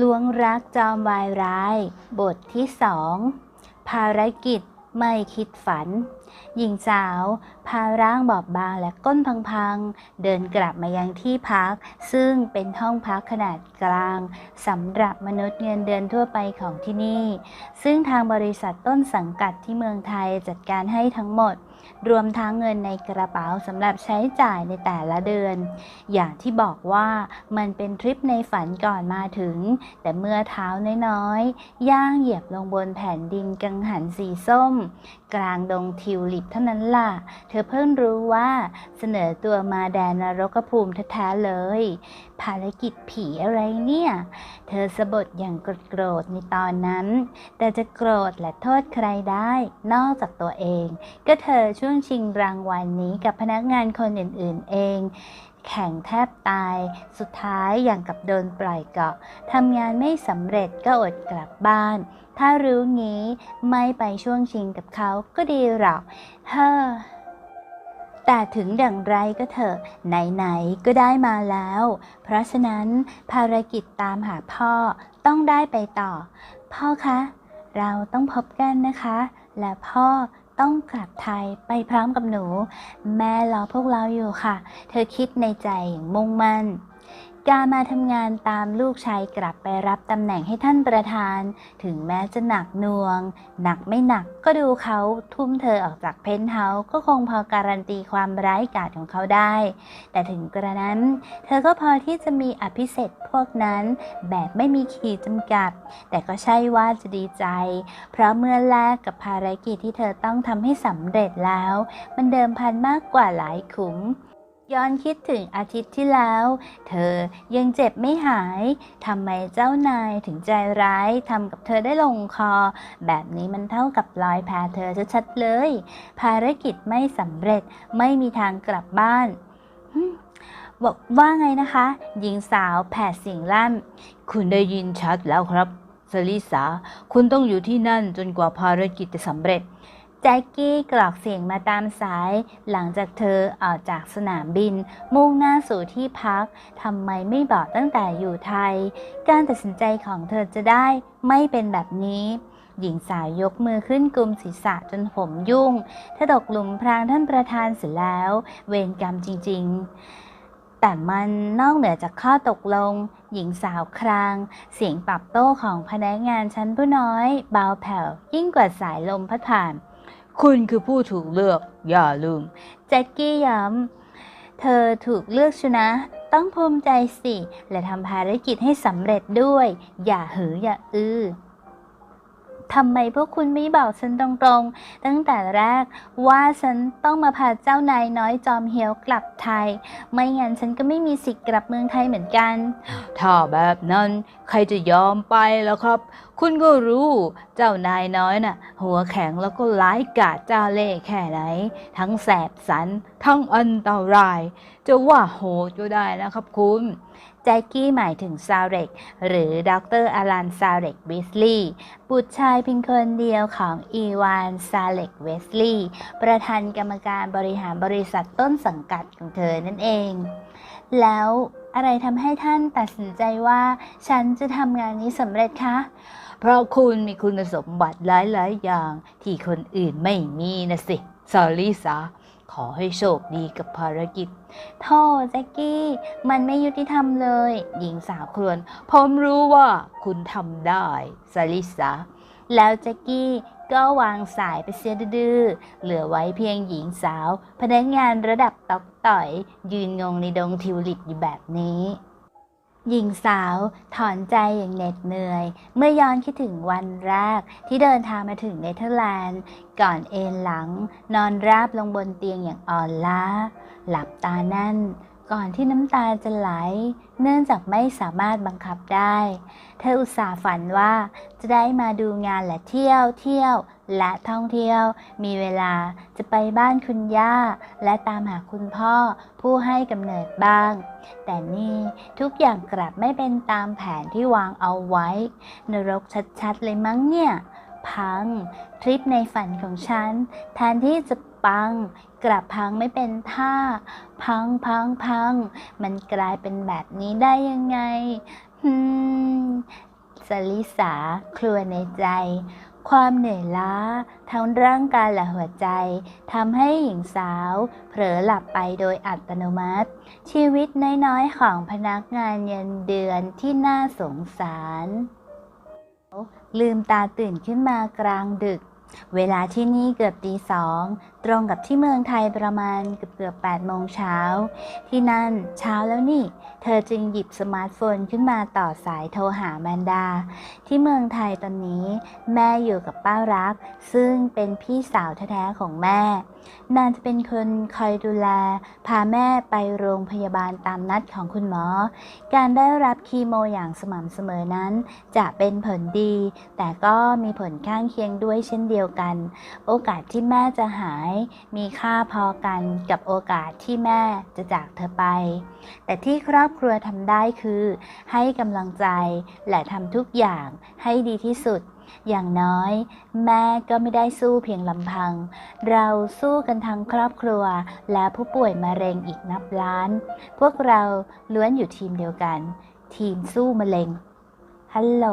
ล้วงรักจอมวายร้าย บทที่สองภารกิจไม่คิดฝัน หญิงสาว พาร่างบอบบางและก้นพังๆ เดินกลับมายังที่พัก ซึ่งเป็นห้องพักขนาดกลางสำหรับมนุษย์เงินเดือนทั่วไปของที่นี่ ซึ่งทางบริษัทต้นสังกัดที่เมืองไทยจัดการให้ทั้งหมด รวมทั้งเงินในกระเป๋าสำหรับใช้จ่ายในแต่ละเดือน อย่างที่บอกว่ามันเป็นทริปในฝันก่อนมาถึง แต่เมื่อเท้าน้อยๆ ย่างเหยียบลงบนแผ่นดินกังหันสีส้ม กลางดงทิวลิปเท่านั้นล่ะ เธอเพิ่งรู้ว่าเสนอตัวมาแดนนรกภูมิแท้ๆเลย ภารกิจผีอะไรเนี่ย เธอสะบดอย่างโกรธในตอนนั้น แต่จะโกรธและโทษใครได้ นอกจากตัวเอง ก็เธอช่วงชิงรางวัลนนี้กับพนักงานคนอื่นๆเองแข่งแทบตาย สุดท้ายอย่างกับโดนปล่อยเกาะ ทำงานไม่สำเร็จก็อดกลับบ้าน ถ้ารู้งี้ไม่ไปช่วงชิงกับเขาก็ดีหรอก เฮ้อ แต่ถึงอย่างไรก็เถอะ ไหนๆก็ได้มาแล้ว เพราะฉะนั้นภารกิจตามหาพ่อต้องได้ไปต่อ พ่อคะ เราต้องพบกันนะคะ และพ่อต้องกลับไทยไปพร้อมกับหนู แม่รอพวกเราอยู่ค่ะ เธอคิดในใจอย่างมุ่งมั่น การมาทำงานตามลูกชายกลับไปรับตำแหน่งให้ท่านประธาน ถึงแม้จะหนักหน่วง หนักไม่หนักก็ดูเขาทุ่มเธอออกจากเพนท์เฮาส์ก็คงพอการันตีความร้ายกาจของเขาได้ แต่ถึงกระนั้น เธอก็พอที่จะมีอภิเศษพวกนั้น แบบไม่มีขีดจำกัด แต่ก็ใช่ว่าจะดีใจ เพราะเมื่อแลกกับภารกิจที่เธอต้องทำให้สำเร็จแล้ว มันเดิมพันมากกว่าหลายขุม ย้อนคิดถึงอาทิตย์ที่แล้ว เธอยังเจ็บไม่หายทำไมเจ้านายถึงใจร้ายทำกับเธอได้ลงคอ แบบนี้มันเท่ากับลอยแพเธอชัดๆเลย ภารกิจไม่สำเร็จไม่มีทางกลับบ้านบอกว่าไงนะคะ หญิงสาวแผดเสียงลั่น คุณได้ยินชัดแล้วครับสลิสาคุณต้องอยู่ที่นั่นจนกว่าภารกิจจะสำเร็จ แจ็คกี้กรอกเสียงมาตามสาย หลังจากเธอออกจากสนามบิน มุ่งหน้าสู่ที่พักทำไมไม่บอกตั้งแต่อยู่ไทย การตัดสินใจของเธอจะได้ไม่เป็นแบบนี้ หญิงสาวยกมือขึ้นกลุมศีรษะจนผมยุ่งเธอตกหลุมพรางท่านประธานเสียแล้ว เวรกรรมจริง ๆแต่มันนอกเหนือจากข้อตกลง หญิงสาวคราง เสียงตอบโต้ของพนักงานชั้นผู้น้อย เบาแผ่วยิ่งกว่าสายลมพัดผ่าน คุณคือผู้ถูกเลือก อย่าลืม แจ็กกี้ย้ำ เธอถูกเลือกชนะ ต้องภูมิใจสิ และทำภารกิจให้สำเร็จด้วย อย่าหืออย่าอือ ทำไมพวกคุณไม่บอกฉันตรงๆ ตั้งแต่แรกว่าฉันต้องมาพาเจ้านายน้อยจอมเฮียวกลับไทย ไม่งั้นฉันก็ไม่มีสิทธิ์กลับเมืองไทยเหมือนกัน ถ้าแบบนั้นใครจะยอมไปแล้วครับ คุณก็รู้เจ้านายน้อยน่ะ หัวแข็งแล้วก็ร้ายกาจเจ้าเล่ห์แค่ไหน ทั้งแสบสัน ทั้งอันตราย จะว่าโหดก็ได้นะครับคุณ แจ็คกี้หมายถึงซาเร็ก หรือดรอลันซาเร็กเวสลีย์บุตรชายเพียงคนเดียวของอีวานซาเร็กเวสลีย์ประธานกรรมการบริหารบริษัทต้นสังกัดของเธอนั่นเอง แล้วอะไรทำให้ท่านตัดสินใจว่า ฉันจะทำงานนี้สำเร็จคะ เพราะคุณมีคุณสมบัติหลายๆ อย่างที่คนอื่นไม่มีนะสิซาลิสา ขอให้โชคดีกับภารกิจโธ่แจ็กกี้ มันไม่ยุติธรรมเลย หญิงสาวครวญผมรู้ว่าคุณทำได้ซาลิสาแล้วแจ็กกี้ก็วางสายไปเสียดื้อ เหลือไว้เพียงหญิงสาว พนักงานระดับตอกต่อย ยืนงงในดงทิวลิปอยู่แบบนี้ หญิงสาวถอนใจอย่างเหน็ดเหนื่อย เมื่อย้อนคิดถึงวันแรกที่เดินทางมาถึงเนเธอร์แลนด์ ก่อนเอนหลัง นอนราบลงบนเตียงอย่างอ่อนล้า หลับตาแน่น ก่อนที่น้ำตาจะไหล เนื่องจากไม่สามารถบังคับได้ เธออุตส่าห์ฝันว่าจะได้มาดูงานและเที่ยวเที่ยว และท่องเที่ยวมีเวลาจะไปบ้านคุณย่า และตามหาคุณพ่อผู้ให้กำเนิดบ้าง แต่นี่ทุกอย่างกลับไม่เป็นตามแผนที่วางเอาไว้ นรกชัดๆเลยมั้งเนี่ย พัง ทริปในฝันของฉันแทนที่จะปัง กลับพังไม่เป็นท่า พังพังพัง มันกลายเป็นแบบนี้ได้ยังไงอืมสลิสาครวญในใจ ความเหนื่อยล้า ทั้งร่างกายและหัวใจทำให้หญิงสาว เผลอหลับไปโดยอัตโนมัติ ชีวิตน้อยๆของพนักงานเงินเดือนที่น่าสงสาร ลืมตาตื่นขึ้นมากลางดึก เวลาที่นี่เกือบตีสองตรงกับที่เมืองไทยประมาณเกือบเกือบแปดโมงเช้า ที่นั่นเช้าแล้วนี่ เธอจึงหยิบสมาร์ทโฟนขึ้นมาต่อสายโทรหาแมนดา ที่เมืองไทยตอนนี้ แม่อยู่กับป้ารัก ซึ่งเป็นพี่สาวแท้ๆของแม่ นางจะเป็นคนคอยดูแล พาแม่ไปโรงพยาบาลตามนัดของคุณหมอ การได้รับคีโมอย่างสม่ำเสมอนั้น จะเป็นผลดี แต่ก็มีผลข้างเคียงด้วยเช่นเดียวกัน โอกาสที่แม่จะหาย มีค่าพอกันกับโอกาสที่แม่จะจากเธอไป แต่ที่ครอบครัวทำได้คือ ให้กำลังใจและทำทุกอย่างให้ดีที่สุด อย่างน้อย แม่ก็ไม่ได้สู้เพียงลำพัง เราสู้กันทั้งครอบครัว และผู้ป่วยมะเร็งอีกนับล้าน พวกเราล้วนอยู่ทีมเดียวกัน ทีมสู้มะเร็งฮัลโหล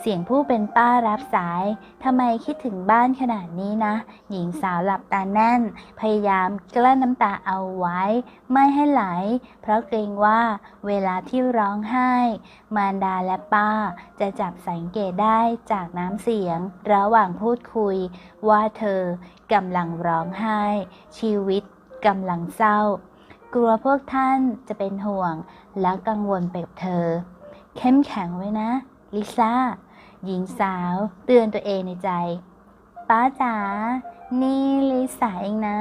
เสียงผู้เป็นป้ารับสาย ทำไมคิดถึงบ้านขนาดนี้นะ หญิงสาวหลับตาแน่น พยายามกลั้นน้ำตาเอาไว้ ไม่ให้ไหล เพราะเกรงว่าเวลาที่ร้องไห้ มารดาและป้าจะจับสังเกตได้จากน้ำเสียง ระหว่างพูดคุย ว่าเธอกำลังร้องไห้ ชีวิตกำลังเศร้า กลัวพวกท่านจะเป็นห่วงและกังวลไปกับเธอ เข้มแข็งไว้นะลิซ่า หญิงสาวเตือนตัวเองในใจ ป้าจ๋า นี่ลิสาเองนะ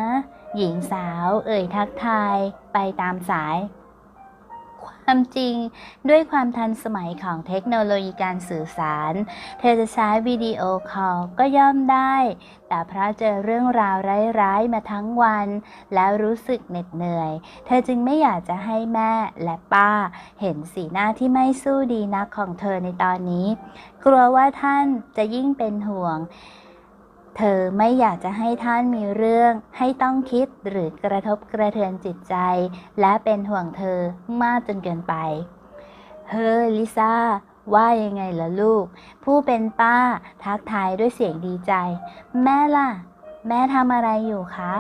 หญิงสาวเอ่ยทักทายไปตามสาย ความจริงด้วยความทันสมัยของเทคโนโลยีการสื่อสาร เธอจะใช้วิดีโอคอลก็ย่อมได้ แต่เพราะเจอเรื่องราวร้ายๆมาทั้งวัน แล้วรู้สึกเหน็ดเหนื่อย เธอจึงไม่อยากจะให้แม่และป้า เห็นสีหน้าที่ไม่สู้ดีนักของเธอในตอนนี้ กลัวว่าท่านจะยิ่งเป็นห่วง เธอไม่อยากจะให้ท่านมีเรื่อง ให้ต้องคิดหรือกระทบกระเทือนจิตใจ และเป็นห่วงเธอมากจนเกินไป เฮ้ยลิซ่าว่ายังไงล่ะลูก ผู้เป็นป้าทักทายด้วยเสียงดีใจ แม่ล่ะ แม่ทำอะไรอยู่คะ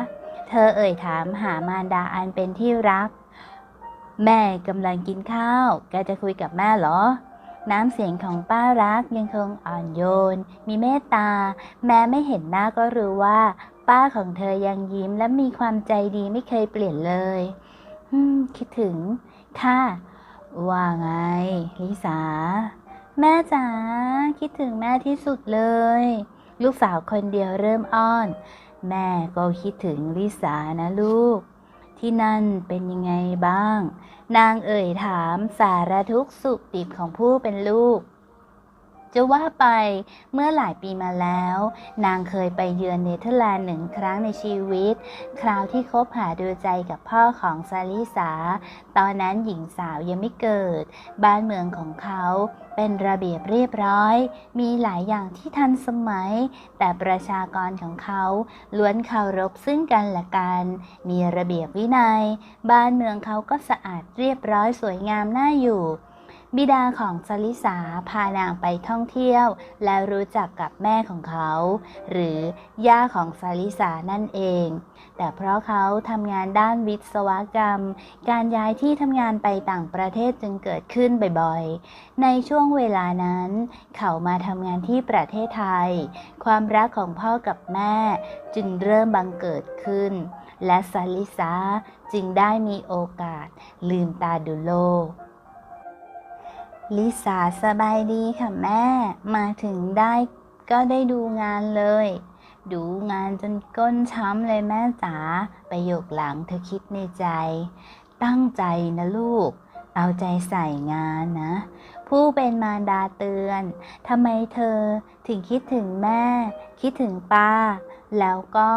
เธอเอ่ยถามหามารดาอันเป็นที่รัก แม่กำลังกินข้าว แกจะคุยกับแม่เหรอ น้ำเสียงของป้ารักยังคงอ่อนโยน มีเมตตา แม้ไม่เห็นหน้าก็รู้ว่า ป้าของเธอยังยิ้มและมีความใจดีไม่เคยเปลี่ยนเลยคิดถึง ค่ะ ว่าไง ลิสา แม่จ๋า คิดถึงแม่ที่สุดเลย ลูกสาวคนเดียวเริ่มอ้อน แม่ก็คิดถึงลิสานะลูก ที่นั่นเป็นยังไงบ้าง นางเอ่ยถามสารทุกข์สุขดิบของผู้เป็นลูก จะว่าไปเมื่อหลายปีมาแล้ว นางเคยไปเยือนเนเธอร์แลนด์หนึ่งครั้งในชีวิต คราวที่คบหาดูใจกับพ่อของซาลิสา ตอนนั้นหญิงสาวยังไม่เกิด บ้านเมืองของเขาเป็นระเบียบเรียบร้อย มีหลายอย่างที่ทันสมัย แต่ประชากรของเขาล้วนเคารพซึ่งกันและกัน มีระเบียบวินัย บ้านเมืองเขาก็สะอาดเรียบร้อยสวยงามน่าอยู่ บิดาของซาลิสาพานางไปท่องเที่ยว แล้วรู้จักกับแม่ของเขา หรือย่าของซาลิสานั่นเอง แต่เพราะเขาทำงานด้านวิศวกรรม การย้ายที่ทำงานไปต่างประเทศจึงเกิดขึ้นบ่อยๆ ในช่วงเวลานั้น เขามาทำงานที่ประเทศไทย ความรักของพ่อกับแม่จึงเริ่มบังเกิดขึ้น และซาลิสาจึงได้มีโอกาสลืมตาดูโลก ลิสาสบายดีค่ะแม่ มาถึงได้ก็ได้ดูงานเลย ดูงานจนก้นช้ำเลยแม่จ๋า ประโยคหลังเธอคิดในใจ ตั้งใจนะลูก เอาใจใส่งานนะ ผู้เป็นมารดาเตือน ทำไมเธอถึงคิดถึงแม่ คิดถึงป้า แล้วก็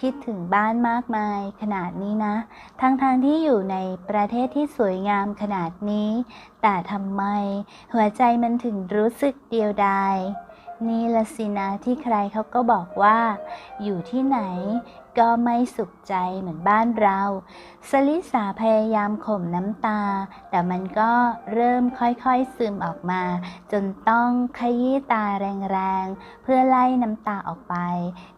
คิดถึงบ้านมากมายขนาดนี้นะ ทั้งๆทที่อยู่ในประเทศที่สวยงามขนาดนี้ แต่ทำไม หัวใจมันถึงรู้สึกเดียวดายนี่ละสินะที่ใครเขาก็บอกว่า อยู่ที่ไหน ก็ไม่สุขใจเหมือนบ้านเรา สลิสาพยายามข่มน้ำตา แต่มันก็เริ่มค่อยๆซึมออกมา จนต้องขยี้ตาแรงๆ เพื่อไล่น้ำตาออกไป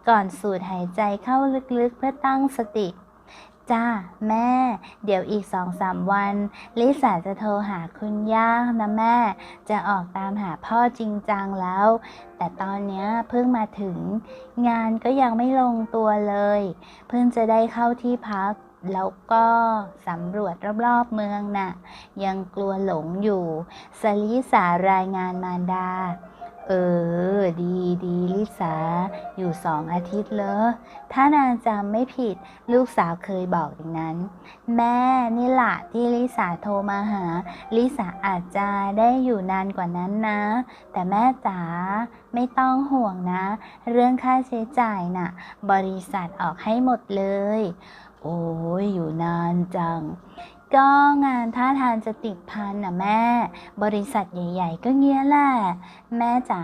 ก่อนสูดหายใจเข้าลึกๆเพื่อตั้งสติ จ้าแม่ เดี๋ยวอีกสองสามวัน ลิสาจะโทรหาคุณย่านะแม่ จะออกตามหาพ่อจริงจังแล้ว แต่ตอนนี้เพิ่งมาถึง งานก็ยังไม่ลงตัวเลย เพิ่งจะได้เข้าที่พัก แล้วก็สำรวจรอบๆเมืองน่ะ ยังกลัวหลงอยู่สลิสารายงานมารดา เออ ดีดีลิสา อยู่สองอาทิตย์เลยถ้านางจำไม่ผิด ลูกสาวเคยบอกอย่างนั้น แม่นี่แหละที่ลิสาโทรมาหา ลิสาอาจจะได้อยู่นานกว่านั้นนะ แต่แม่จ๋าไม่ต้องห่วงนะ เรื่องค่าใช้จ่ายน่ะ บริษัทออกให้หมดเลย โอ้ยอยู่นานจัง ก็งานท่าทางจะติดพันนะแม่ บริษัทใหญ่ ๆ ก็เงี้ยแหละ แม่จ๋า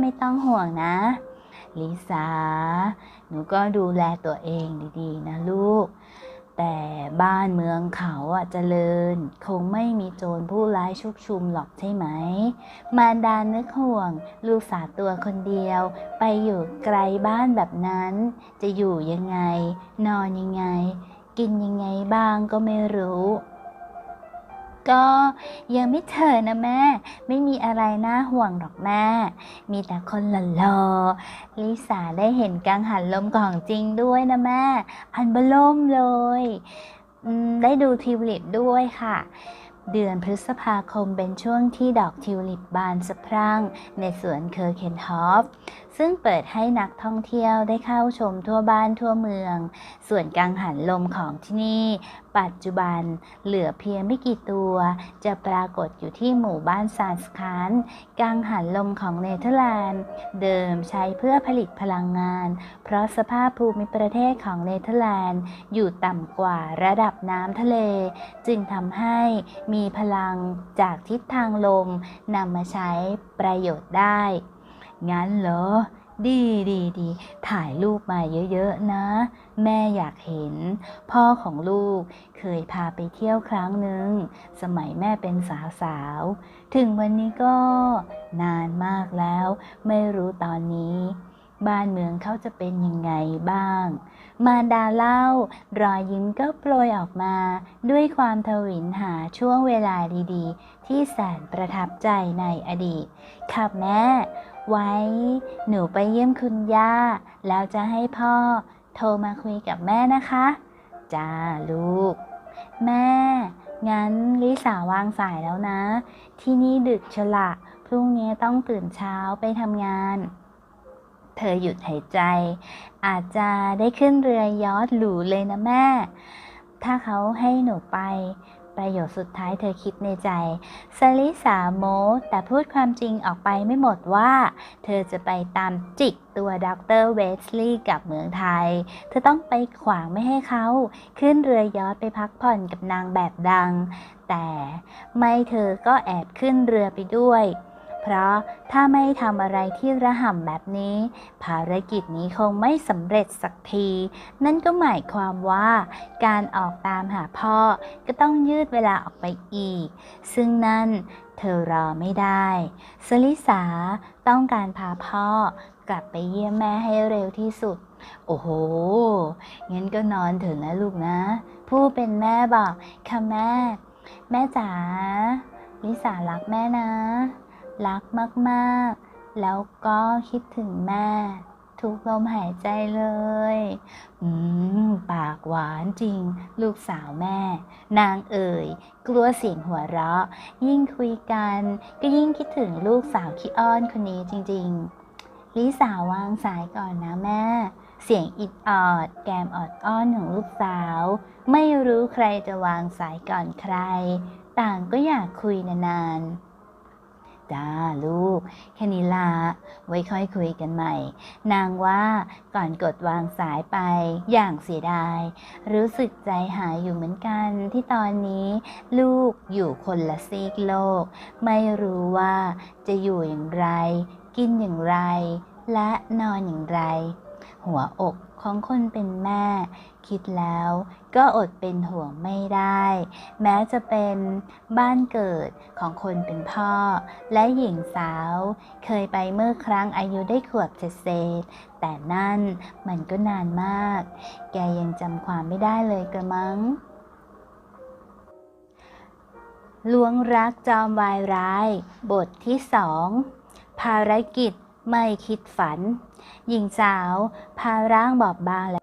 ไม่ต้องห่วงนะ ลิสา หนูก็ดูแลตัวเองดีๆ นะลูก แต่บ้านเมืองเขาอะเจริญ คงไม่มีโจรผู้ร้ายชุกชุมหรอกใช่ไหม มารดานึกห่วง ลูกสาวตัวคนเดียว ไปอยู่ไกลบ้านแบบนั้น จะอยู่ยังไง นอนยังไง กินยังไงบ้างก็ไม่รู้ ก็ยังไม่เถอะนะแม่ ไม่มีอะไรน่าห่วงหรอกแม่ มีแต่คนหล่อๆลิสาได้เห็นกังหันลมของจริงด้วยนะแม่ อันเบล่มเลยได้ดูทิวลิปด้วยค่ะ เดือนพฤษภาคมเป็นช่วงที่ดอกทิวลิปบานสะพรั่งในสวนเคอร์เคนฮอฟซึ่งเปิดให้นักท่องเที่ยวได้เข้าชมทั่วบ้านทั่วเมือง ส่วนกังหันลมของที่นี่ ปัจจุบันเหลือเพียงไม่กี่ตัว จะปรากฏอยู่ที่หมู่บ้านซานสคานกังหันลมของเนเธอร์แลนด์ เดิมใช้เพื่อผลิตพลังงาน เพราะสภาพภูมิประเทศของเนเธอร์แลนด์ อยู่ต่ำกว่าระดับน้ำทะเล จึงทำให้มีพลังจากทิศทางลมนำมาใช้ประโยชน์ได้ งั้นเหรอ ดีดีดีถ่ายรูปมาเยอะๆนะ แม่อยากเห็น พ่อของลูกเคยพาไปเที่ยวครั้งหนึ่ง สมัยแม่เป็นสาวๆ ถึงวันนี้ก็นานมากแล้ว ไม่รู้ตอนนี้บ้านเมืองเขาจะเป็นยังไงบ้าง มารดาเล่า รอยยิ้มก็โปรยออกมา ด้วยความทวินหาช่วงเวลาดีๆ ที่แสนประทับใจในอดีตค่ะแม่ ไว้ หนูไปเยี่ยมคุณย่า แล้วจะให้พ่อโทรมาคุยกับแม่นะคะ จ้าลูก แม่ งั้นลิสาวางสายแล้วนะ ที่นี่ดึกชะละพรุ่งนี้ต้องตื่นเช้าไปทำงาน เธอหยุดหายใจ อาจจะได้ขึ้นเรือยอชต์หรูเลยนะแม่ ถ้าเขาให้หนูไป ประโยชน์สุดท้ายเธอคิดในใจสลิสาโม แต่พูดความจริงออกไปไม่หมดว่า เธอจะไปตามจิกตัวดรเวสลีย์กลับเมืองไทย เธอต้องไปขวางไม่ให้เขา ขึ้นเรือยอทไปพักผ่อนกับนางแบบดัง แต่ไม่เธอก็แอบขึ้นเรือไปด้วย เพราะถ้าไม่ทำอะไรที่ระห่ำแบบนี้ ภารกิจนี้คงไม่สำเร็จสักที นั่นก็หมายความว่า การออกตามหาพ่อก็ต้องยืดเวลาออกไปอีก ซึ่งนั่นเธอรอไม่ได้สลิสาต้องการพาพ่อกลับไปเยี่ยมแม่ให้เร็วที่สุด โอ้โห งั้นก็นอนเถอะนะลูกนะ ผู้เป็นแม่บอกค่ะแม่ แม่จ๋าลิสารักแม่นะ รักมากๆ แล้วก็คิดถึงแม่ทุกลมหายใจเลย อืม ปากหวานจริง ลูกสาวแม่ นางเอ่ย กลัวเสียงหัวเราะ ยิ่งคุยกัน ก็ยิ่งคิดถึงลูกสาวขี้อ้อนคนนี้จริง ๆ ลิสาวางสายก่อนนะแม่ เสียงอิดออด แกมออดอ้อนของลูกสาว ไม่รู้ใครจะวางสายก่อนใคร ต่างก็อยากคุยนานๆ จ้าลูก แค่นี้ละไว้ค่อยคุยกันใหม่ นางว่าก่อนกดวางสายไปอย่างเสียดาย รู้สึกใจหายอยู่เหมือนกันที่ตอนนี้ ลูกอยู่คนละซีกโลก ไม่รู้ว่าจะอยู่อย่างไร กินอย่างไร และนอนอย่างไร หัวอกของคนเป็นแม่ คิดแล้วก็อดเป็นห่วงไม่ได้ แม้จะเป็นบ้านเกิดของคนเป็นพ่อ และหญิงสาว เคยไปเมื่อครั้งอายุได้ขวบเศษแต่นั่นมันก็นานมาก แกยังจำความไม่ได้เลยกระมังลวงรักจอมวายร้าย บทที่สองภารกิจ ไม่คิดฝัน หญิงสาว พาร่างบอบบางและ